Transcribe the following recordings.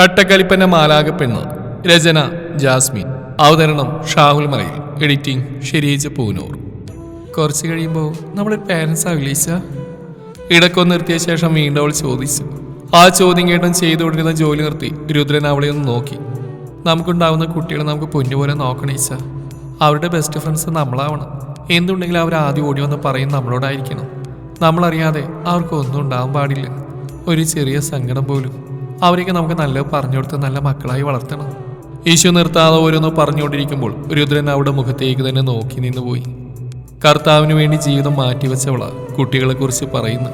കട്ടക്കലിപ്പന്റെ മാലാക പെണ്ണ് രചന ജാസ്മിൻ. അവതരണം ഷാഹുൽ മലയിൽ. എഡിറ്റിംഗ് ഷെരീജ് പൂനൂർ. കുറച്ച് കഴിയുമ്പോൾ നമ്മൾ പാരൻസ് ഈശ ഇടക്കൊന്ന് നിർത്തിയ ശേഷം വീണ്ടും അവൾ ചോദിച്ചു. ആ ചോദ്യം കേട്ടും ചെയ്തുകൊണ്ടിരുന്ന ജോലി നിർത്തി. രുദ്രൻ അവളെ ഒന്ന് നോക്കി. നമുക്കുണ്ടാവുന്ന കുട്ടികളെ നമുക്ക് പൊന്നുപോലെ നോക്കണം ഈശ. അവരുടെ ബെസ്റ്റ് ഫ്രണ്ട്സ് നമ്മളാവണം. എന്തുണ്ടെങ്കിലും അവർ ആദ്യം ഓടി വന്ന് പറയും നമ്മളോടായിരിക്കണം. നമ്മളറിയാതെ അവർക്കൊന്നും ഉണ്ടാവാൻ പാടില്ല. ഒരു ചെറിയ സങ്കടം പോലും. അവരെയൊക്കെ നമുക്ക് നല്ല പറഞ്ഞു കൊടുത്ത് നല്ല മക്കളായി വളർത്തണം. ഈശോ നിർത്താതെ ഓരോന്ന് പറഞ്ഞുകൊണ്ടിരിക്കുമ്പോൾ രുദ്രൻ അവിടെ മുഖത്തേക്ക് തന്നെ നോക്കി നിന്നുപോയി. കർത്താവിന് വേണ്ടി ജീവിതം മാറ്റിവെച്ചവള കുട്ടികളെക്കുറിച്ച് പറയുന്നു.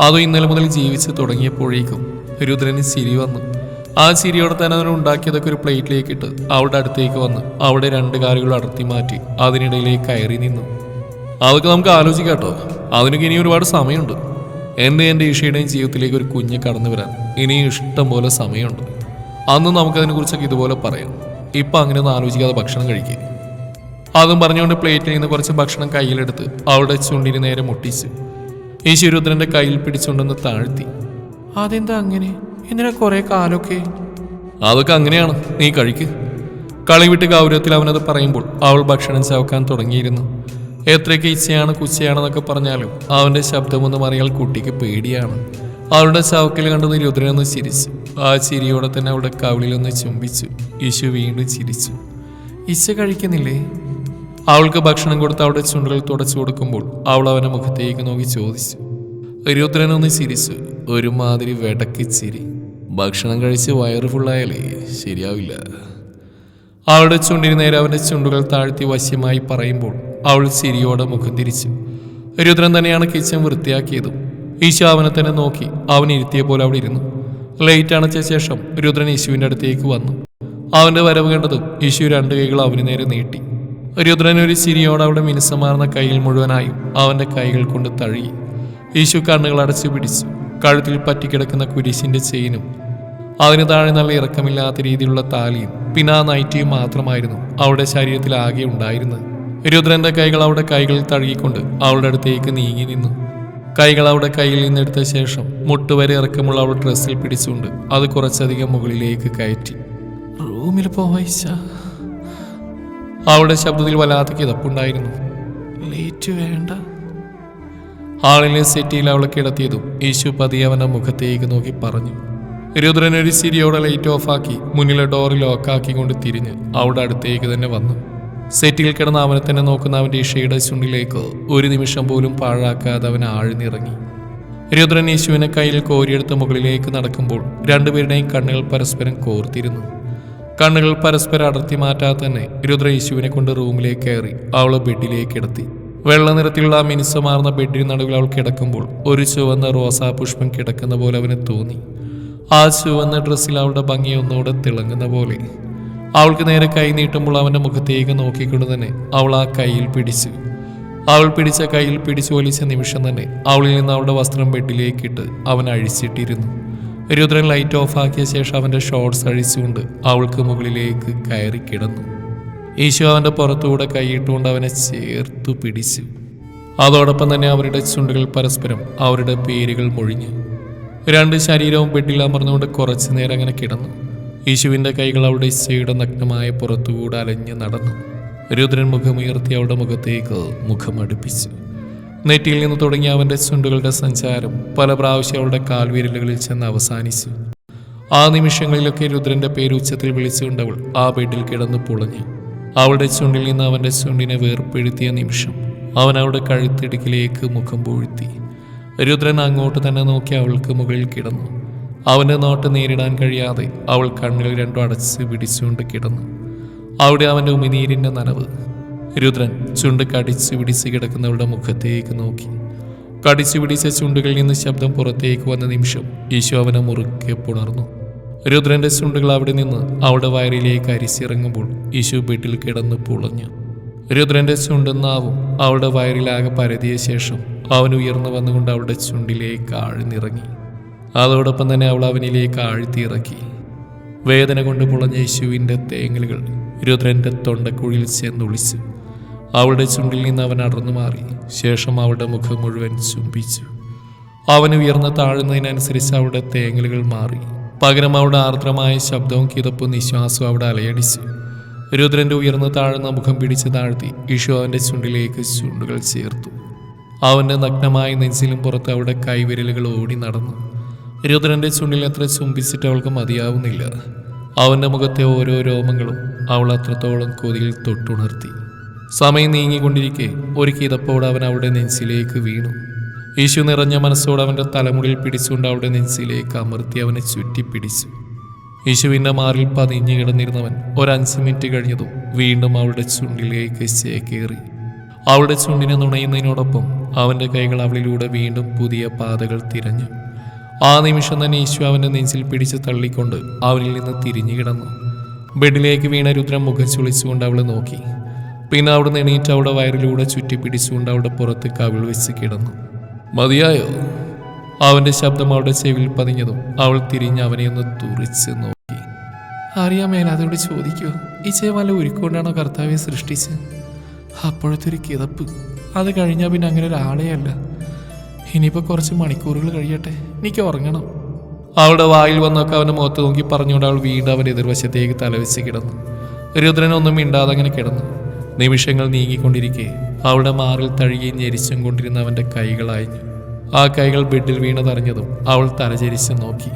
അതും ഇന്നലെ മുതൽ ജീവിച്ച് തുടങ്ങിയപ്പോഴേക്കും രുദ്രന് ചിരി വന്നു. ആ ചിരിയോടെ തന്നെ അവൻ ഉണ്ടാക്കിയതൊക്കെ ഒരു പ്ലേറ്റിലേക്ക് ഇട്ട് അവളുടെ അടുത്തേക്ക് വന്ന് അവിടെ രണ്ട് കാലുകൾ അടർത്തി മാറ്റി അതിനിടയിലേക്ക് കയറി നിന്നു. അതൊക്കെ നമുക്ക് ആലോചിക്കാം കേട്ടോ. അതിനൊക്കെ ഇനി ഒരുപാട് സമയമുണ്ട്. എന്റെ എന്റെ ഈഷയുടെയും ജീവിതത്തിലേക്ക് ഒരു കുഞ്ഞ് കടന്നു വരാൻ ഇനിയും ഇഷ്ടം പോലെ സമയമുണ്ട്. അന്ന് നമുക്കതിനെക്കുറിച്ചൊക്കെ ഇതുപോലെ പറയാം. ഇപ്പം അങ്ങനെയൊന്നും ആലോചിക്കാതെ ഭക്ഷണം കഴിക്കുക അതും പറഞ്ഞുകൊണ്ട് പ്ലേറ്റിൽ നിന്ന് കുറച്ച് ഭക്ഷണം കയ്യിലെടുത്ത് അവളുടെ ചുണ്ടിന് നേരെ മുട്ടിച്ച് ഈശ്വരുദ്രന്റെ കയ്യിൽ പിടിച്ചുകൊണ്ടെന്ന് താഴ്ത്തി. അതെന്താ അങ്ങനെ? എന്തിനാ കുറേ കാലൊക്കെ? അതൊക്കെ അങ്ങനെയാണ്. നീ കഴിക്ക്. കളി വിട്ട് ഗൗരവത്തിൽ അവനത് പറയുമ്പോൾ അവൾ ഭക്ഷണം ചവക്കാൻ തുടങ്ങിയിരുന്നു. എത്രയൊക്കെ ഇച്ചയാണ് കുച്ചയാണെന്നൊക്കെ പറഞ്ഞാലും അവന്റെ ശബ്ദമൊന്നും അറിയാൽ കുട്ടിക്ക് പേടിയാണ്. അവളുടെ ശവക്കൽ കണ്ടത് രുദ്രനൊന്ന് ചിരിച്ചു. ആ ചിരിയോടെ തന്നെ അവളുടെ കവിളിലൊന്ന് ചുംബിച്ചു. യശു വീണ്ടും ചിരിച്ചു. ഇച്ച കഴിക്കുന്നില്ലേ? അവൾക്ക് ഭക്ഷണം കൊടുത്ത് അവളുടെ ചുണ്ടുകൾ തുടച്ചു കൊടുക്കുമ്പോൾ അവൾ അവനെ മുഖത്തേക്ക് നോക്കി ചോദിച്ചു. രുദ്രനൊന്ന് ചിരിച്ചു. ഒരുമാതിരി വെടക്കി ചിരി. ഭക്ഷണം കഴിച്ച് വയറ് ഫുള്ളായാലേ ശരിയാവില്ല. അവളുടെ ചുണ്ടിന് നേരെ അവന്റെ ചുണ്ടുകൾ താഴ്ത്തി വശ്യമായി പറയുമ്പോൾ അവൾ ചിരിയോടെ മുഖം തിരിച്ചു. രുദ്രൻ തന്നെയാണ് കിച്ചൻ വൃത്തിയാക്കിയതും. ഈശോ അവനെ തന്നെ നോക്കി അവൻ ഇരുത്തിയ പോലെ അവിടെ ഇരുന്നു. ലൈറ്റ് അണച്ച ശേഷം രുദ്രൻ യേശുവിന്റെ അടുത്തേക്ക് വന്നു. അവന്റെ വരവ് കണ്ടതും യേശു രണ്ട് കൈകൾ അവന് നേരെ നീട്ടി. രുദ്രൻ ഒരു ചിരിയോടെ അവിടെ മിനുസമാർന്ന കൈയിൽ മുഴുവനായും അവന്റെ കൈകൾ കൊണ്ട് തഴുകി. യേശു കണ്ണുകൾ അടച്ചു പിടിച്ചു. കഴുത്തിൽ പറ്റിക്കിടക്കുന്ന കുരിശിന്റെ ചെയിനും അതിന് താഴെ നല്ല ഇറക്കമില്ലാത്ത രീതിയിലുള്ള താലിയും പിന്നെ ആ നൈറ്റിയും മാത്രമായിരുന്നു അവിടെ ശരീരത്തിൽ ആകെ ഉണ്ടായിരുന്നത്. രുദ്രന്റെ കൈകൾ അവളുടെ കൈകളിൽ തഴുകിക്കൊണ്ട് അവളുടെ അടുത്തേക്ക് നീങ്ങി നിന്നു. കൈകൾ അവളുടെ കയ്യിൽ നിന്നെടുത്ത ശേഷം മുട്ടുവരെ ഇറക്കമുള്ള അവൾ ഡ്രസ്സിൽ പിടിച്ചുകൊണ്ട് അത് കുറച്ചധികം മുകളിലേക്ക് കയറ്റി. റൂമിൽ പോവായിച്ച അവളുടെ ശബ്ദത്തിൽ വല്ലാത്ത കിതപ്പുണ്ടായിരുന്നു. ലേറ്റ് വേണ്ട. ആളിലെ സെറ്റിയിൽ അവളെ കിടത്തിയതും യേശു പതിയെ അവന്റെ മുഖത്തേക്ക് നോക്കി പറഞ്ഞു. രുദ്രനൊരു സിരിയോടെ ലൈറ്റ് ഓഫാക്കി മുന്നിലെ ഡോർ ലോക്കാക്കിക്കൊണ്ട് തിരിഞ്ഞ് അവളുടെ അടുത്തേക്ക് തന്നെ വന്നു. സെറ്റിൽ കിടന്ന് അവനെ തന്നെ നോക്കുന്ന അവന്റെ ഈശയുടെ ചുണ്ടിലേക്ക് ഒരു നിമിഷം പോലും പാഴാക്കാതെ അവൻ ആഴ്ന്നിറങ്ങി. രുദ്രൻ യേശുവിനെ കയ്യിൽ കോരിയെടുത്ത് മുകളിലേക്ക് നടക്കുമ്പോൾ രണ്ടുപേരുടെയും കണ്ണുകൾ പരസ്പരം കോർത്തിരുന്നു. കണ്ണുകൾ പരസ്പരം അടർത്തി മാറ്റാതെ തന്നെ രുദ്ര യേശുവിനെ കൊണ്ട് റൂമിലേക്ക് കയറി അവളെ ബെഡിലേക്ക് കിടത്തി വെള്ള നിറത്തിലുള്ള മിനുസമാർന്ന ബെഡിന് നടുവിൽ അവൾ കിടക്കുമ്പോൾ ഒരു ചുവന്ന റോസാ പുഷ്പം കിടക്കുന്ന പോലെ അവന് തോന്നി. ആ ചുവന്ന ഡ്രസ്സിൽ അവളുടെ ഭംഗി ഒന്നുകൂടെ തിളങ്ങുന്ന പോലെ അവൾക്ക് നേരെ കൈ നീട്ടുമ്പോൾ അവന്റെ മുഖത്തേക്ക് നോക്കിക്കൊണ്ട് തന്നെ അവൾ ആ കയ്യിൽ പിടിച്ചു. അവൾ പിടിച്ച കയ്യിൽ പിടിച്ചു വലിച്ച നിമിഷം തന്നെ അവളിൽ നിന്ന് അവളുടെ വസ്ത്രം ബെഡിലേക്ക് ഇട്ട് അവൻ അഴിച്ചിട്ടിരുന്നു. രുദ്രൻ ലൈറ്റ് ഓഫ് ആക്കിയ ശേഷം അവന്റെ ഷോർട്സ് അഴിച്ചുകൊണ്ട് അവൾക്ക് മുകളിലേക്ക് കയറി കിടന്നു. ഈശോ അവന്റെ പുറത്തുകൂടെ കൈയിട്ടുകൊണ്ട് അവനെ ചേർത്തു പിടിച്ചു. അതോടൊപ്പം തന്നെ അവരുടെ ചുണ്ടുകൾ പരസ്പരം അവരുടെ പേരുകൾ മൊഴിഞ്ഞു. രണ്ട് ശരീരവും ബെഡിൽ അമർന്നുകൊണ്ട് കുറച്ചു നേരം അങ്ങനെ കിടന്നു. യേശുവിന്റെ കൈകൾ അവളുടെ ഇച്ഛയുടെ നഗ്നമായ പുറത്തുകൂടെ അലഞ്ഞ് നടന്നു. രുദ്രൻ മുഖമുയർത്തി അവളുടെ മുഖത്തേക്ക് മുഖം അടുപ്പിച്ചു. നെറ്റിയിൽ നിന്ന് തുടങ്ങിയ അവന്റെ ചുണ്ടുകളുടെ സഞ്ചാരം പല പ്രാവശ്യം അവളുടെ കാൽവിരലുകളിൽ ചെന്ന് അവസാനിച്ചു. ആ നിമിഷങ്ങളിലൊക്കെ രുദ്രന്റെ പേര് ഉച്ചത്തിൽ വിളിച്ചുകൊണ്ടവൾ ആ ബെഡിൽ കിടന്നു പുളഞ്ഞു. അവളുടെ ചുണ്ടിൽ നിന്ന് അവന്റെ ചുണ്ടിനെ വേർപ്പെടുത്തിയ നിമിഷം അവൻ അവളുടെ കഴുത്തിടുക്കിലേക്ക് മുഖം പൂഴ്ത്തി. രുദ്രൻ അങ്ങോട്ട് തന്നെ നോക്കി അവൾക്ക് മുകളിൽ കിടന്നു. അവന്റെ നോട്ട് നേരിടാൻ കഴിയാതെ അവൾ കണ്ണുകൾ രണ്ടും അടച്ച് പിടിച്ചുകൊണ്ട് കിടന്നു. അവിടെ അവന്റെ ഉമിനീരിന്റെ നനവ്. രുദ്രൻ ചുണ്ട് കടിച്ചു പിടിച്ച് കിടക്കുന്നവളുടെ മുഖത്തേക്ക് നോക്കി. കടിച്ചു പിടിച്ച ചുണ്ടുകളിൽ നിന്ന് ശബ്ദം പുറത്തേക്ക് വന്ന നിമിഷം ഈശോ അവനെ മുറുക്കെ പുണർന്നു. രുദ്രന്റെ ചുണ്ടുകൾ അവിടെ നിന്ന് അവളുടെ വയറിലേക്ക് അരിച്ചിറങ്ങുമ്പോൾ ഈശോ വീട്ടിൽ കിടന്ന് പുളഞ്ഞു. രുദ്രന്റെ ചുണ്ടെന്നാവും നാവും അവളുടെ വയറിലാകെ പരതിയ ശേഷം അവൻ ഉയർന്നു വന്നുകൊണ്ട് അവളുടെ ചുണ്ടിലേക്ക് ആഴ്ന്നിറങ്ങി. അതോടൊപ്പം തന്നെ അവൾ അവനിലേക്ക് ആഴ്ത്തിയിറക്കി. വേദന കൊണ്ട് പുളഞ്ഞ യേശുവിന്റെ തേങ്ങലുകൾ രുദ്രന്റെ തൊണ്ടക്കുഴിയിൽ ചെന്നൊളിച്ചു അവളുടെ ചുണ്ടിൽ നിന്ന് അവൻ അടർന്നു മാറി. ശേഷം അവളുടെ മുഖം മുഴുവൻ ചുംബിച്ചു. അവൻ ഉയർന്ന താഴുന്നതിനനുസരിച്ച് അവളുടെ തേങ്ങലുകൾ മാറി. പകരം അവളുടെ ആർദ്രമായ ശബ്ദവും കിതപ്പും നിശ്വാസവും അവിടെ അലയടിച്ചു രുദ്രന്റെ ഉയർന്ന് താഴ്ന്ന മുഖം പിടിച്ച് താഴ്ത്തി യേശു അവന്റെ ചുണ്ടിലേക്ക് ചുണ്ടുകൾ ചേർത്തു. അവന്റെ നഗ്നമായ നെഞ്ചിലും പുറത്ത് അവിടെ കൈവിരലുകൾ ഓടി നടന്നു. രുദ്രന്റെ ചുണ്ടിൽ അത്ര ചുംബിച്ചിട്ട് അവൾക്ക് മതിയാവുന്നില്ല. അവന്റെ മുഖത്തെ ഓരോ രോമങ്ങളും അവൾ അത്രത്തോളം കൊതിയിൽ തൊട്ടുണർത്തി. സമയം നീങ്ങിക്കൊണ്ടിരിക്കെ ഒരു കിതപ്പോടെ അവൻ അവിടെ നെഞ്ചിലേക്ക് വീണു. യേശു നിറഞ്ഞ മനസ്സോട് അവന്റെ തലമുടിയിൽ പിടിച്ചുകൊണ്ട് അവിടെ നെഞ്ചിലേക്ക് അമർത്തി അവനെ ചുറ്റിപ്പിടിച്ചു. യേശുവിന്റെ മാറിൽ പതിഞ്ഞു കിടന്നിരുന്നവൻ ഒരഞ്ച് മിനിറ്റ് കഴിഞ്ഞതും വീണ്ടും അവളുടെ ചുണ്ടിലേക്ക് ചേക്കേറി. അവളുടെ ചുണ്ടിനെ നുണയുന്നതിനോടൊപ്പം അവന്റെ കൈകൾ അവളിലൂടെ വീണ്ടും പുതിയ പാതകൾ തിരഞ്ഞു. ആ നിമിഷം തന്നെ യേശു അവന്റെ നെഞ്ചിൽ പിടിച്ച് തള്ളിക്കൊണ്ട് അവനിൽ നിന്ന് തിരിഞ്ഞു കിടന്നു. ബെഡിലേക്ക് വീണ രുദ്രം മുഖം ചുളിച്ചുകൊണ്ട് അവളെ നോക്കി. പിന്നെ അവിടെ എണീറ്റ് അവളുടെ വയറിലൂടെ ചുറ്റി പിടിച്ചുകൊണ്ട് അവളുടെ പുറത്ത് കവിൾ വെച്ച് കിടന്നു. മതിയായോ? അവന്റെ ശബ്ദം അവളുടെ ചെവിയിൽ പതിഞ്ഞതും അവൾ തിരിഞ്ഞ് അവനെ ഒന്ന് തുറിച്ച് നോക്കി. അറിയാൻ മേലാതോട് ചോദിക്കൂ. ഈ ചേ വല്ല ഒരുക്കൊണ്ടാണോ കർത്താവെ സൃഷ്ടിച്ച് അപ്പോഴത്തെ ഒരു കിതപ്പ്. അത് കഴിഞ്ഞാൽ പിന്നെ അങ്ങനെ ഒരാളെയല്ല ഇനിയിപ്പോൾ കുറച്ച് മണിക്കൂറുകൾ കഴിയട്ടെ. എനിക്ക് ഉറങ്ങണം. അവളുടെ വായിൽ വന്നൊക്കെ അവന്റെ മുഖത്ത് നോക്കി പറഞ്ഞുകൊണ്ട് അവൾ വീണ്ടും അവന്റെ എതിർവശത്തേക്ക് തലവെച്ച് കിടന്നു. രുദ്രനൊന്നും മിണ്ടാതെ അങ്ങനെ കിടന്നു. നിമിഷങ്ങൾ നീങ്ങിക്കൊണ്ടിരിക്കെ. അവളുടെ മാറിൽ തഴുകിയും ഞെരിച്ചും കൊണ്ടിരുന്ന അവന്റെ കൈകളായിഞ്ഞു ആ കൈകൾ ബെഡിൽ വീണതറിഞ്ഞതും അവൾ തലചരിച്ച് നോക്കി.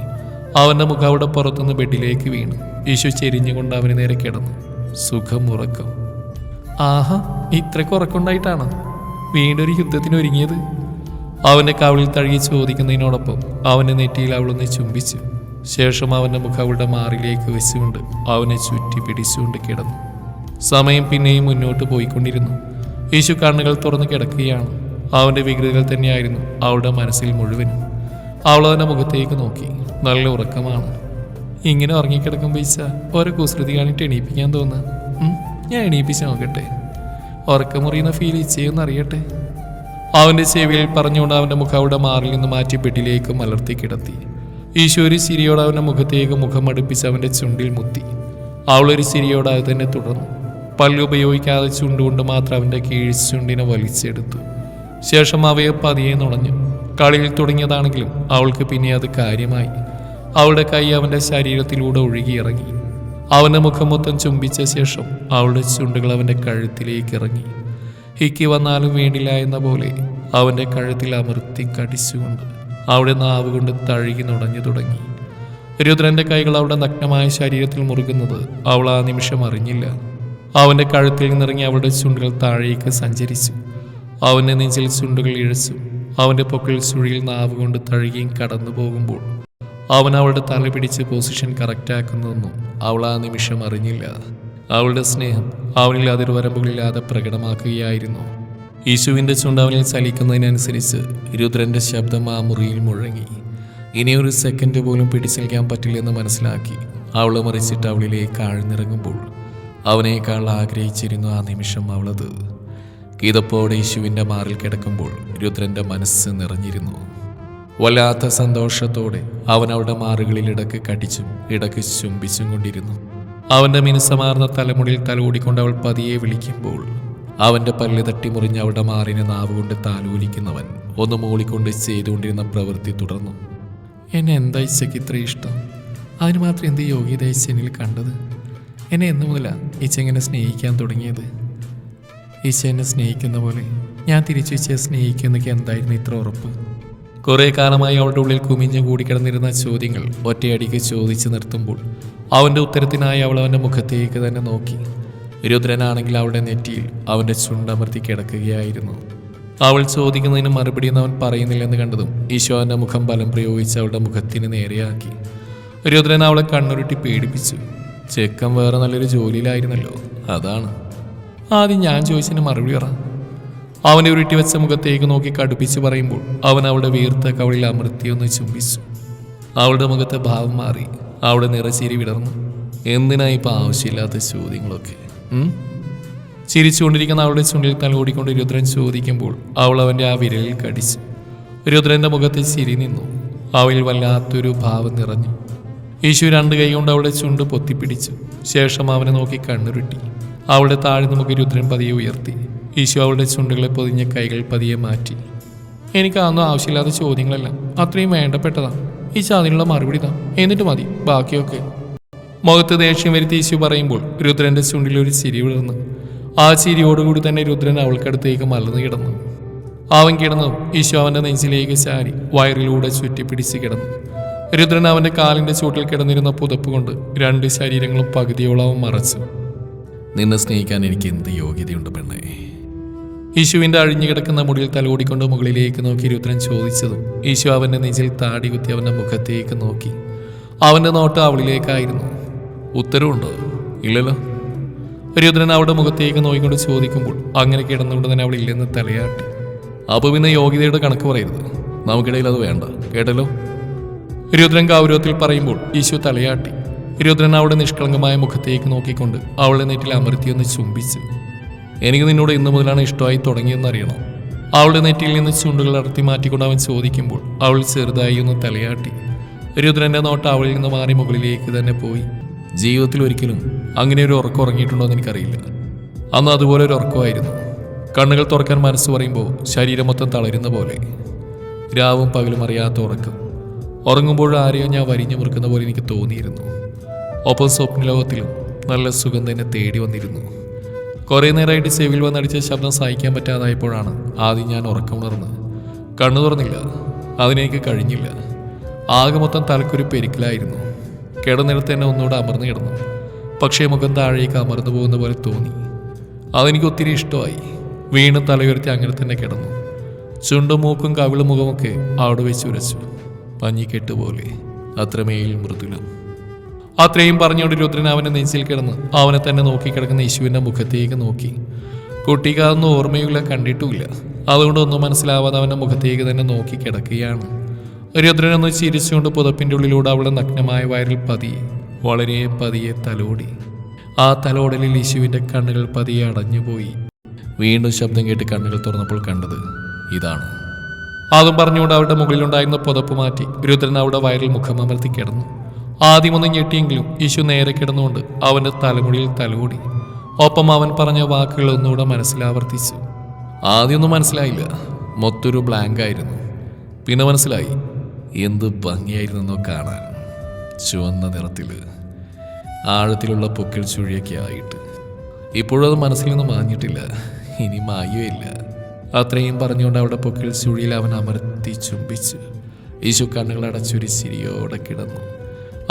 അവന്റെ മുഖം അവിടെ പുറത്തുനിന്ന് ബെഡിലേക്ക് വീണു. യേശു ചെരിഞ്ഞുകൊണ്ട് അവന് നേരെ കിടന്നു. സുഖം ഉറക്കം. ആഹാ ഇത്രയ്ക്ക് ഉറക്കമുണ്ടായിട്ടാണ് വീണ്ടും ഒരു യുദ്ധത്തിന് ഒരുങ്ങിയത്? അവന്റെ കവിളിൽ തഴുകി ചോദിക്കുന്നതിനോടൊപ്പം അവന്റെ നെറ്റിയിൽ അവളൊന്ന് ചുംബിച്ചു. ശേഷം അവന്റെ മുഖം അവളുടെ മാറിലേക്ക് വെച്ചുകൊണ്ട് അവനെ ചുറ്റി പിടിച്ചുകൊണ്ട് കിടന്നു. സമയം പിന്നെയും മുന്നോട്ട് പോയിക്കൊണ്ടിരുന്നു. യേശു കണ്ണുകൾ തുറന്ന് കിടക്കുകയാണ്. അവന്റെ വികൃതികൾ തന്നെയായിരുന്നു അവളുടെ മനസ്സിൽ മുഴുവനും. അവൾ അവന്റെ മുഖത്തേക്ക് നോക്കി. നല്ല ഉറക്കമാണ്. ഇങ്ങനെ ഉറങ്ങിക്കിടക്കുമ്പോൾ ഈച്ച ഓരോ കുസൃതി കാണിട്ട് എണീപ്പിക്കാൻ തോന്നുക ഞാൻ എണീപ്പിച്ച് നോക്കട്ടെ. ഉറക്കമുറിയുന്ന ഫീൽ ഈച്ചയെന്ന് അറിയട്ടെ. അവന്റെ ചെവിയിൽ പറഞ്ഞുകൊണ്ട് അവന്റെ മുഖം അവിടെ മാറിൽ നിന്ന് മാറ്റി ബെഡിലേക്ക് മലർത്തി കിടത്തി. ഈശോരി സിരിയോട് അവന്റെ മുഖത്തേക്ക് മുഖം അടുപ്പിച്ച് ചുണ്ടിൽ മുത്തി. അവളൊരു സിരിയോട് അത് തന്നെ തുടർന്നു. പല്ല് ഉപയോഗിക്കാതെ ചുണ്ടുകൊണ്ട് മാത്രം അവന്റെ കീഴ് ചുണ്ടിനെ വലിച്ചെടുത്തു. ശേഷം അവയെ പതിയെ നുണഞ്ഞു. കളിയിൽ തുടങ്ങിയതാണെങ്കിലും അവൾക്ക് പിന്നെ അത് കാര്യമായി. അവളുടെ കൈ അവന്റെ ശരീരത്തിലൂടെ ഒഴുകിയിറങ്ങി അവന്റെ മുഖം മൊത്തം ചുംബിച്ച ശേഷം അവളുടെ ചുണ്ടുകൾ അവന്റെ കഴുത്തിലേക്ക് ഇറങ്ങി. ഹിക്കി വന്നാലും വേണ്ടില്ല എന്ന പോലെ അവന്റെ കഴുത്തിൽ അമർത്തി കടിച്ചുകൊണ്ട് അവിടെ നാവ് കൊണ്ട് തഴുകി നുടഞ്ഞു തുടങ്ങി. രുദ്രന്റെ കൈകൾ അവളുടെ നഗ്നമായ ശരീരത്തിൽ മുറുകുന്നത് അവൾ ആ നിമിഷം അറിഞ്ഞില്ല. അവന്റെ കഴുത്തിൽ നിന്നിറങ്ങി അവളുടെ ചുണ്ടുകൾ താഴേക്ക് സഞ്ചരിച്ചു. അവന്റെ നെഞ്ചിൽ ചുണ്ടുകൾ ഇഴച്ചു. അവന്റെ പൊക്കിൽ ചുഴിയിൽ നാവ് കൊണ്ട് തഴുകിയും കടന്നു പോകുമ്പോൾ അവൻ അവളുടെ തല പിടിച്ച് പൊസിഷൻ കറക്റ്റാക്കുന്നതെന്നും അവൾ ആ നിമിഷം അറിഞ്ഞില്ല. അവളുടെ സ്നേഹം അവനിൽ അതിർവരമ്പുകളില്ലാതെ പ്രകടമാക്കുകയായിരുന്നു. യേശുവിന്റെ ചുണ്ടാവനിൽ ചലിക്കുന്നതിനനുസരിച്ച് രുദ്രന്റെ ശബ്ദം ആ മുറിയിൽ മുഴങ്ങി. ഇനി ഒരു സെക്കൻഡ് പോലും പിടിച്ചു നിൽക്കാൻ പറ്റില്ലെന്ന് മനസ്സിലാക്കി അവൾ മറിച്ചിട്ട് അവളിലേക്ക് ആഴ്ന്നിറങ്ങുമ്പോൾ അവനേക്കാൾ ആഗ്രഹിച്ചിരുന്നു ആ നിമിഷം അവളത്. കിതപ്പോടെ യേശുവിന്റെ മാറിൽ കിടക്കുമ്പോൾ രുദ്രന്റെ മനസ്സ് നിറഞ്ഞിരുന്നു. വല്ലാത്ത സന്തോഷത്തോടെ അവൻ അവളുടെ മാറുകളിൽ ഇടയ്ക്ക് കടിച്ചും ഇടയ്ക്ക് ചുംബിച്ചും കൊണ്ടിരുന്നു. അവന്റെ മിനുസമാർന്ന തലമുടിയിൽ തലോടിക്കൊണ്ട് അവൾ പതിയെ വിളിക്കുമ്പോൾ അവന്റെ പല്ല് തട്ടി മുറിഞ്ഞ് അവളുടെ മാറിനെ നാവുകൊണ്ട് താലോലിക്കുന്നവൻ ഒന്ന് മൂളിക്കൊണ്ട് ചെയ്തുകൊണ്ടിരുന്ന പ്രവൃത്തി തുടർന്നു. എന്നെ എന്താ ഇച്ചയ്ക്ക് ഇത്ര ഇഷ്ടം? അതിന് മാത്രം എന്ത് യോഗ്യത ഇച്ച എന്നിൽ കണ്ടത്? എന്നെ എന്നു മുതലാണ് ഇച്ച എങ്ങനെ സ്നേഹിക്കാൻ തുടങ്ങിയത്? ഈശ എന്നെ സ്നേഹിക്കുന്ന പോലെ ഞാൻ തിരിച്ചു ഈശോയെ സ്നേഹിക്കുന്നൊക്കെ എന്തായിരുന്നു ഇത്ര ഉറപ്പ്? കുറേ കാലമായി അവളുടെ ഉള്ളിൽ കുമിഞ്ഞു കൂടിക്കിടന്നിരുന്ന ചോദ്യങ്ങൾ ഒറ്റയടിക്ക് ചോദിച്ചു നിർത്തുമ്പോൾ അവന്റെ ഉത്തരത്തിനായി അവൾ അവന്റെ മുഖത്തേക്ക് തന്നെ നോക്കി. രുദ്രനാണെങ്കിൽ അവളുടെ നെറ്റിയിൽ അവന്റെ ചുണ്ടമർത്തി കിടക്കുകയായിരുന്നു. അവൾ ചോദിക്കുന്നതിന് മറുപടിയൊന്നും അവൻ പറയുന്നില്ലെന്ന് കണ്ടതും ഈശോ അവന്റെ മുഖം ബലം പ്രയോഗിച്ച് അവളുടെ മുഖത്തിന് നേരെയാക്കി. രുദ്രൻ അവളെ കണ്ണുരുട്ടി പേടിപ്പിച്ചു. ചെക്കൻ വേറെ നല്ലൊരു ജോലിയിലായിരുന്നല്ലോ അതാണ്. ആദ്യം ഞാൻ ചോദിച്ചതിന് മറുപടി പറ. അവനെ ഉരുട്ടി വെച്ച മുഖത്തേക്ക് നോക്കി കടുപ്പിച്ച് പറയുമ്പോൾ അവൻ അവളുടെ വീർത്ത കവളിൽ അമൃത്തിയൊന്ന് ചുംബിച്ചു. അവളുടെ മുഖത്തെ ഭാവം മാറി. അവളുടെ നിറച്ചിരി വിടർന്നു. എന്തിനാ ഇപ്പം ആവശ്യമില്ലാത്ത ചോദ്യങ്ങളൊക്കെ? ചിരിച്ചുകൊണ്ടിരിക്കുന്ന അവളുടെ ചുണ്ടിൽ തലോടിക്കൊണ്ട് രുദ്രൻ ചോദിക്കുമ്പോൾ അവൾ അവന്റെ ആ വിരലിൽ കടിച്ചു. രുദ്രന്റെ മുഖത്തിൽ ചിരി നിന്നു. അവൾ വല്ലാത്തൊരു ഭാവം നിറഞ്ഞു. യേശു രണ്ട് കൈകൊണ്ട് അവളുടെ ചുണ്ട് പൊത്തിപ്പിടിച്ചു. ശേഷം അവനെ നോക്കി കണ്ണുരുട്ടി. അവളുടെ താഴ്ന്നു മുഖ രുദ്രൻ പതിയെ ഉയർത്തി. യേശു അവളുടെ ചുണ്ടുകളെ പൊതിഞ്ഞ കൈകൾ പതിയെ മാറ്റി. എനിക്ക് അതൊന്നും ആവശ്യമില്ലാത്ത ചോദ്യങ്ങളെല്ലാം. അത്രയും വേണ്ടപ്പെട്ടതാ. ഈശോ അതിനുള്ള മറുപടി താ. എന്നിട്ട് മതി ബാക്കിയൊക്കെ. മുഖത്ത് ദേഷ്യം വരുത്തി ഈശു പറയുമ്പോൾ രുദ്രന്റെ ചുണ്ടിൽ ഒരു ചിരി വിളർന്നു. ആ ചിരിയോടുകൂടി തന്നെ രുദ്രൻ അവൾക്കടുത്തേക്ക് മലർന്നു കിടന്നു. അവൻ കിടന്നു ഈശു അവന്റെ നെഞ്ചിലേക്ക് ചാരി വയറിലൂടെ ചുറ്റിപ്പിടിച്ച് കിടന്നു. രുദ്രൻ അവന്റെ കാലിന്റെ ചൂട്ടിൽ കിടന്നിരുന്ന പുതപ്പ് കൊണ്ട് രണ്ട് ശരീരങ്ങളും പകുതിയോളം മറച്ചു. നിന്നെ സ്നേഹിക്കാൻ എനിക്ക് എന്ത് യോഗ്യതയുണ്ട് പെണ്ണേ? യേശുവിന്റെ അഴിഞ്ഞു കിടക്കുന്ന മുടിയിൽ തലോടിക്കൊണ്ട് മുകളിലേക്ക് നോക്കി രുദ്രൻ ചോദിച്ചതും യേശു അവന്റെ നെഞ്ചിൽ താടി കുത്തി അവന്റെ മുഖത്തേക്ക് നോക്കി. അവന്റെ നോട്ട് അവളിലേക്കായിരുന്നു. ഉത്തരവുണ്ടോ. ഇല്ലല്ലോ. രുദ്രൻ അവളുടെ മുഖത്തേക്ക് നോക്കിക്കൊണ്ട് ചോദിക്കുമ്പോൾ അങ്ങനെ കിടന്നുകൊണ്ട് തന്നെ അവൾ ഇല്ലെന്ന് തലയാട്ടി. അപ്പോൾ പിന്നെ യോഗ്യതയുടെ കണക്ക് പറയരുത്. നമുക്കിടയിൽ അത് വേണ്ട. കേട്ടല്ലോ? രുദ്രൻ ഗൗരവത്തിൽ പറയുമ്പോൾ ഈശു തലയാട്ടി. രുദ്രൻ അവളുടെ നിഷ്കളങ്കമായ മുഖത്തേക്ക് നോക്കിക്കൊണ്ട് അവളെ നെറ്റിൽ അമർത്തിയൊന്ന് ചുംബിച്ച്. എനിക്ക് നിന്നോട് ഇന്നു മുതലാണ് ഇഷ്ടമായി തുടങ്ങിയെന്ന് അറിയണോ അവളുടെ നെറ്റിയിൽ നിന്ന് ചുണ്ടുകൾ അടർത്തി മാറ്റിക്കൊണ്ട് അവൻ ചോദിക്കുമ്പോൾ അവൾ ചെറുതായി ഒന്ന് തലയാട്ടി. രുദ്രന്റെ നോട്ട് അവളിൽ നിന്ന് മാറി മുകളിലേക്ക് തന്നെ പോയി. ജീവിതത്തിൽ ഒരിക്കലും അങ്ങനെ ഒരു ഉറക്കം ഉറങ്ങിയിട്ടുണ്ടോ എന്ന് എനിക്കറിയില്ല. അന്ന് അതുപോലെ ഒരു ഉറക്കമായിരുന്നു. കണ്ണുകൾ തുറക്കാൻ മനസ്സ് പറയുമ്പോൾ ശരീരം മൊത്തം തളരുന്ന പോലെ. രാവും പകലും അറിയാത്ത ഉറക്കം. ഉറങ്ങുമ്പോൾ ആരെയോ ഞാൻ വരിഞ്ഞു മുറുക്കുന്ന പോലെ എനിക്ക് തോന്നിയിരുന്നു. ഒപ്പം സ്വപ്നലോകത്തിലും നല്ല സുഖം തന്നെ തേടി വന്നിരുന്നു. കുറേ നേരമായിട്ട് ചെവിയിൽ വന്നടിച്ച ശബ്ദം സഹിക്കാൻ പറ്റാതായപ്പോഴാണ് ആദ്യം ഞാൻ ഉറക്കമുണർന്ന് കണ്ണു തുറന്നില്ല. അതിനെനിക്ക് കഴിഞ്ഞില്ല. ആകെ മൊത്തം തലക്കൊരു പെരുക്കിലായിരുന്നു. കിടന്നിടത്ത് തന്നെ ഒന്നുകൂടെ അമർന്നു കിടന്നു. പക്ഷേ മുഖം താഴേക്ക് അമർന്നു പോകുന്ന പോലെ തോന്നി. അതെനിക്ക് ഒത്തിരി ഇഷ്ടമായി. വീണ്ടും തലയുയർത്തി അങ്ങനെ തന്നെ കിടന്നു. ചുണ്ടും മൂക്കും കവിളും മുഖമൊക്കെ അവിടെ വെച്ച് ഉരച്ചു. പഞ്ഞിക്കെട്ട് പോലെ. അത്രമേൽ മൃദുലം. അത്രയും പറഞ്ഞുകൊണ്ട് രുദ്രൻ അവന്റെ നെഞ്ചിൽ കിടന്ന് അവനെ തന്നെ നോക്കി കിടക്കുന്ന യേശുവിന്റെ മുഖത്തേക്ക് നോക്കി. കുട്ടിക്ക് ഓർമ്മയുള്ള കണ്ടിട്ടുമില്ല. അതുകൊണ്ട് ഒന്നും മനസ്സിലാവാതെ അവന്റെ മുഖത്തേക്ക് തന്നെ നോക്കി കിടക്കുകയാണ്. രുദ്രൻ ഒന്ന് ചിരിച്ചുകൊണ്ട് പുതപ്പിന്റെ ഉള്ളിലൂടെ അവളെ നഗ്നമായ വയറിൽ പതിയെ വളരെ പതിയെ തലോടി. ആ തലോടലിൽ യേശുവിന്റെ കണ്ണുകൾ പതിയെ അടഞ്ഞുപോയി. വീണ്ടും ശബ്ദം കേട്ട് കണ്ണുകൾ തുറന്നപ്പോൾ കണ്ടത് ഇതാണ്. അതും പറഞ്ഞുകൊണ്ട് അവരുടെ മുകളിലുണ്ടായിരുന്ന പുതപ്പ് മാറ്റി രുദ്രൻ അവിടെ വയറിൽ മുഖമമർത്തി കിടന്നു. ആദ്യമൊന്നും ഞെട്ടിയെങ്കിലും യേശു നേരെ കിടന്നുകൊണ്ട് അവന്റെ തലമുടിയിൽ തലോടി. ഒപ്പം അവൻ പറഞ്ഞ വാക്കുകൾ ഒന്നുകൂടെ മനസ്സിലാവർത്തിച്ചു. ആദ്യമൊന്നും മനസ്സിലായില്ല. മൊത്തൊരു ബ്ലാങ്ക് ആയിരുന്നു. പിന്നെ മനസ്സിലായി. എന്ത് ഭംഗിയായിരുന്നെന്നോ കാണാൻ. ചുവന്ന നിറത്തിൽ ആഴത്തിലുള്ള പൊക്കിൽ ചുഴിയൊക്കെ ആയിട്ട്. ഇപ്പോഴും അത് മനസ്സിൽ നിന്ന് മാഞ്ഞിട്ടില്ല. ഇനി മായുകയില്ല അത്രയും പറഞ്ഞുകൊണ്ട് അവിടെ പൊക്കിൽ ചുഴിയിൽ അവൻ അമർത്തി ചുംബിച്ച്. യേശു കണ്ണുകൾ അടച്ചൊരു ചിരിയോടെ കിടന്നു.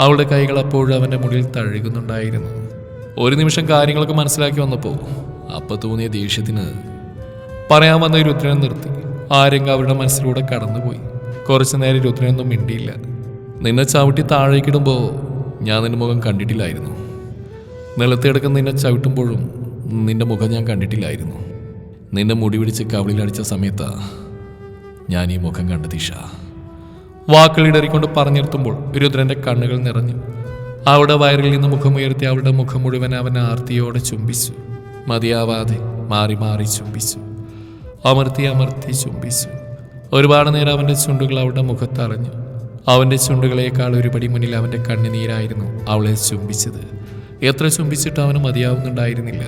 അവളുടെ കൈകൾ അപ്പോഴും അവന്റെ മുടിയിൽ തഴുകുന്നുണ്ടായിരുന്നു. ഒരു നിമിഷം കാര്യങ്ങളൊക്കെ മനസ്സിലാക്കി വന്നപ്പോൾ അപ്പം തോന്നിയ ദേഷ്യത്തിന് പറയാൻ വന്ന രുദ്രനെ നിർത്തി. ആരെങ്കിലും അവരുടെ മനസ്സിലൂടെ കടന്നുപോയി. കുറച്ചു നേരം രുദ്രനൊന്നും മിണ്ടിയില്ല. നിന്നെ ചവിട്ടി താഴേക്കിടുമ്പോൾ ഞാൻ നിന്റെ മുഖം കണ്ടിട്ടില്ലായിരുന്നു. നിലത്തെടുക്കുന്ന നിന്നെ ചവിട്ടുമ്പോഴും നിന്റെ മുഖം ഞാൻ കണ്ടിട്ടില്ലായിരുന്നു. നിന്നെ മുടി പിടിച്ച് കവിളിലടിച്ച സമയത്താ ഞാൻ ഈ മുഖം കണ്ട ദിശ വാക്കുകളിടറിക്കൊണ്ട് പറഞ്ഞിരുത്തുമ്പോൾ രുദ്രന്റെ കണ്ണുകൾ നിറഞ്ഞു. അവളുടെ വയറിൽ നിന്ന് മുഖമുയർത്തി അവളുടെ മുഖം മുഴുവൻ അവൻ ആർത്തിയോടെ ചുംബിച്ചു. മതിയാവാതെ മാറി മാറി ചുംബിച്ചു. അമർത്തി അമർത്തി ചുംബിച്ചു. ഒരുപാട് നേരം അവന്റെ ചുണ്ടുകൾ അവളുടെ മുഖത്തറിഞ്ഞു അവന്റെ ചുണ്ടുകളേക്കാൾ ഒരുപടി മുന്നിൽ അവന്റെ കണ്ണുനീരായിരുന്നു അവളെ ചുംബിച്ചത്. എത്ര ചുംബിച്ചിട്ട് അവന് മതിയാവുന്നുണ്ടായിരുന്നില്ല.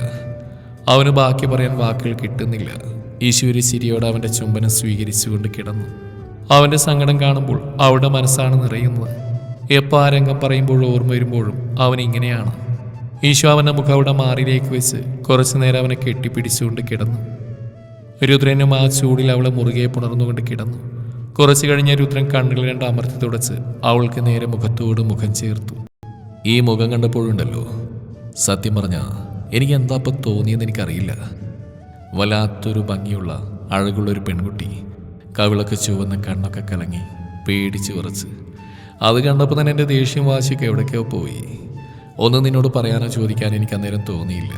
അവന് ബാക്കി പറയാൻ വാക്കുകൾ കിട്ടുന്നില്ല. ഈശ്വരി ചിരിയോടെ അവന്റെ ചുംബനം സ്വീകരിച്ചുകൊണ്ട് കിടന്നു. അവന്റെ സങ്കടം കാണുമ്പോൾ അവളുടെ മനസ്സാണ് നിറയുന്നത്. എപ്പോൾ ആ രംഗം പറയുമ്പോഴും ഓർമ്മ വരുമ്പോഴും അവൻ ഇങ്ങനെയാണ്. ഈശോ അവന്റെ മുഖം അവിടെ മാറിലേക്ക് വെച്ച് കുറച്ചു നേരം അവനെ കെട്ടിപ്പിടിച്ചുകൊണ്ട് കിടന്നു. രുദ്രനും ആ ചൂടിൽ അവളെ മുറുകെ പുണർന്നുകൊണ്ട് കിടന്നു. കുറച്ചു കഴിഞ്ഞ രുദ്രൻ കണ്ണുകൾ രണ്ട് അമർത്തി തുടച്ച് അവൾക്ക് നേരെ മുഖത്തോട് മുഖം ചേർത്തു. ഈ മുഖം കണ്ടപ്പോഴുണ്ടല്ലോ. സത്യം പറഞ്ഞ എനിക്ക് എന്താ ഇപ്പം തോന്നിയെന്ന് എനിക്കറിയില്ല. വല്ലാത്തൊരു ഭംഗിയുള്ള അഴകുള്ളൊരു പെൺകുട്ടി. കവിളൊക്കെ ചുവന്ന കണ്ണൊക്കെ കലങ്ങി പേടിച്ച് വിറച്ച്. അത് കണ്ടപ്പോൾ തന്നെ എന്റെ ദേഷ്യം വാശിയൊക്കെ എവിടേക്കോ പോയി. ഒന്നും നിന്നോട് പറയാനോ ചോദിക്കാനോ എനിക്ക് അന്നേരം തോന്നിയില്ല.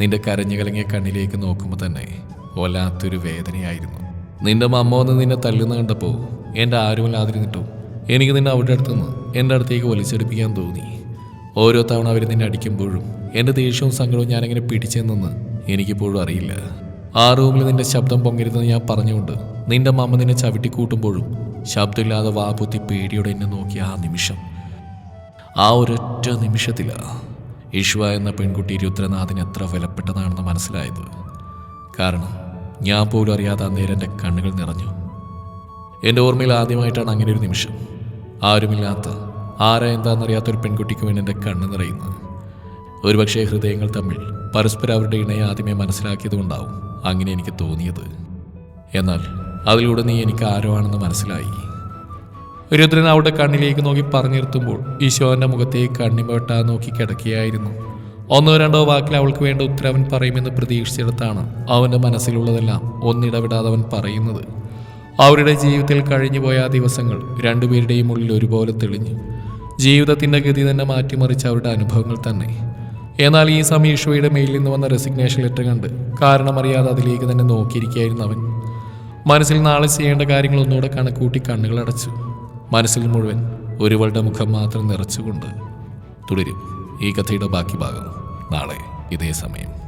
നിന്റെ കരഞ്ഞു കലങ്ങിയ കണ്ണിലേക്ക് നോക്കുമ്പോൾ തന്നെ വല്ലാത്തൊരു വേദനയായിരുന്നു. നിന്റെ മമ്മ വന്ന് നിന്നെ തല്ലുന്ന കണ്ടപ്പോൾ എന്റെ ആരുമല്ലാതിരുന്നിട്ടും എനിക്ക് നിന്നെ അവിടെ അടുത്തുനിന്ന് എന്റെ അടുത്തേക്ക് വലിച്ചെടുപ്പിക്കാൻ തോന്നി. ഓരോ തവണ അവർ നിന്നെ അടിക്കുമ്പോഴും എന്റെ ദേഷ്യവും സങ്കടവും ഞാനെങ്ങനെ പിടിച്ചെന്നെന്ന് എനിക്കിപ്പോഴും അറിയില്ല. ആ റൂമിൽ നിന്റെ ശബ്ദം പൊങ്ങരുതെന്ന് ഞാൻ പറഞ്ഞുകൊണ്ട് നിന്റെ മമ്മ നിന്നെ ചവിട്ടി കൂട്ടുമ്പോഴും ശബ്ദമില്ലാതെ വാപുത്തി പേടിയോടെ എന്നെ നോക്കിയ ആ നിമിഷം. ആ ഒരൊറ്റ നിമിഷത്തില ഈശ്വ എന്ന പെൺകുട്ടി രുദ്രനാഥിന് എത്ര വിലപ്പെട്ടതാണെന്ന് മനസ്സിലായത്. കാരണം ഞാൻ പോലും അറിയാതെ അന്നേരം എന്റെ കണ്ണുകൾ നിറഞ്ഞു. എന്റെ ഓർമ്മയിൽ ആദ്യമായിട്ടാണ് അങ്ങനെ ഒരു നിമിഷം. ആരുമില്ലാത്ത ആരാ എന്താണെന്നറിയാത്ത ഒരു പെൺകുട്ടിക്ക് വേണ്ടി എന്റെ കണ്ണ് നിറയുന്നത്. ഒരുപക്ഷേ ഹൃദയങ്ങൾ തമ്മിൽ പരസ്പരം അവരുടെ ഇണയെ ആദ്യമേ മനസ്സിലാക്കിയതുകൊണ്ടാവും. അങ്ങനെ എനിക്ക് തോന്നിയത്. എന്നാൽ അതിലൂടെ നീ എനിക്ക് ആരോ ആണെന്ന് മനസ്സിലായി. രുദ്രൻ അവളുടെ കണ്ണിലേക്ക് നോക്കി പറഞ്ഞിരുത്തുമ്പോൾ ഈശോന്റെ മുഖത്തേക്ക് കണ്ണിമേട്ടാ നോക്കി കിടക്കുകയായിരുന്നു. ഒന്നോ രണ്ടോ വാക്കിൽ അവൾക്ക് വേണ്ട ഉത്തരം അവൻ പറയുമെന്ന് പ്രതീക്ഷിച്ചെടുത്താണ് അവന്റെ മനസ്സിലുള്ളതെല്ലാം ഒന്നിടവിടാതെ അവൻ പറയുന്നത്. അവരുടെ ജീവിതത്തിൽ കഴിഞ്ഞുപോയ ആ ദിവസങ്ങൾ രണ്ടുപേരുടെയും ഉള്ളിൽ ഒരുപോലെ തെളിഞ്ഞു. ജീവിതത്തിന്റെ ഗതി തന്നെ മാറ്റിമറിച്ച അവരുടെ അനുഭവങ്ങൾ തന്നെ. എന്നാൽ ഈ സമയം ഈശോയുടെ മെയിലിൽ നിന്ന് വന്ന റെസിഗ്നേഷൻ ലെറ്റർ കണ്ട് കാരണമറിയാതെ അതിലേക്ക് തന്നെ നോക്കിയിരിക്കുകയായിരുന്നു അവൻ. മനസ്സിൽ നാളെ ചെയ്യേണ്ട കാര്യങ്ങൾ ഒന്നുകൂടെ കണക്കൂട്ടി കണ്ണുകൾ അടച്ചു. മനസ്സിൽ മുഴുവൻ ഒരുവളുടെ മുഖം മാത്രം നിറച്ചുകൊണ്ട് തുടരും. ഈ കഥയുടെ ബാക്കി ഭാഗം നാളെ ഇതേ സമയം.